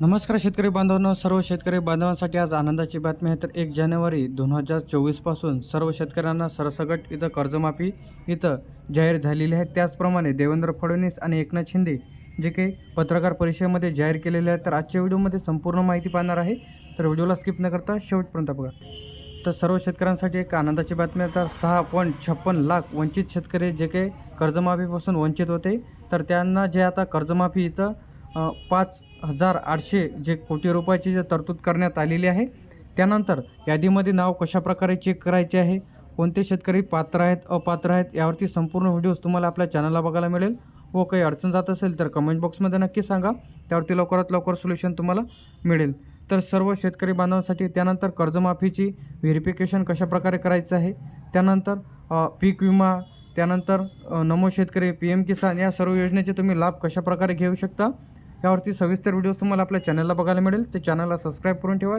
नमस्कार शेतकरी बांधवांनो सर्व शेतकरी बांधवांसाठी आज आनंदाची बातमी आहे. तर एक जानेवारी दोन हजार चोवीसपासून सर्व शेतकऱ्यांना सरसगट इथं कर्जमाफी इथं जाहीर झालेली आहे. त्याचप्रमाणे देवेंद्र फडणवीस आणि एकनाथ शिंदे जे काही पत्रकार परिषदेमध्ये जाहीर केलेले आहेत. तर आजच्या व्हिडिओमध्ये संपूर्ण माहिती पाहणार आहे. तर व्हिडिओला स्किप न करता शेवटपर्यंत बघा. तर सर्व शेतकऱ्यांसाठी एक आनंदाची बातमी आहे. तर सहा पॉईंट छप्पन लाख वंचित शेतकरी जे काही कर्जमाफीपासून वंचित होते. तर त्यांना जे आता कर्जमाफी इथं पाच हजार आठशे जे कोटी रुपयाची जे तरतूद करण्यात आलेली आहे. त्यानंतर यादीमध्ये नाव कशाप्रकारे चेक करायचे आहे? कोणते शेतकरी पात्र आहेत अपात्र आहेत? यावरती संपूर्ण व्हिडिओज तुम्हाला आपल्या चॅनलला बघायला मिळेल. व काही अडचण जात असेल तर कमेंट बॉक्समध्ये नक्की सांगा. त्यावरती लवकरात लवकर सोल्युशन तुम्हाला मिळेल. तर सर्व शेतकरी बांधवांसाठी त्यानंतर कर्जमाफीची व्हेरिफिकेशन कशाप्रकारे करायचं आहे? त्यानंतर पीक विमा त्यानंतर नमो शेतकरी पी एम किसान या सर्व योजनेचे तुम्ही लाभ कशाप्रकारे घेऊ शकता? यावरती सविस्तर व्हिडिओज तुम्हाला आपल्या चॅनलला बघायला मिळेल. ते चॅनलला सबस्क्राईब करून ठेवा.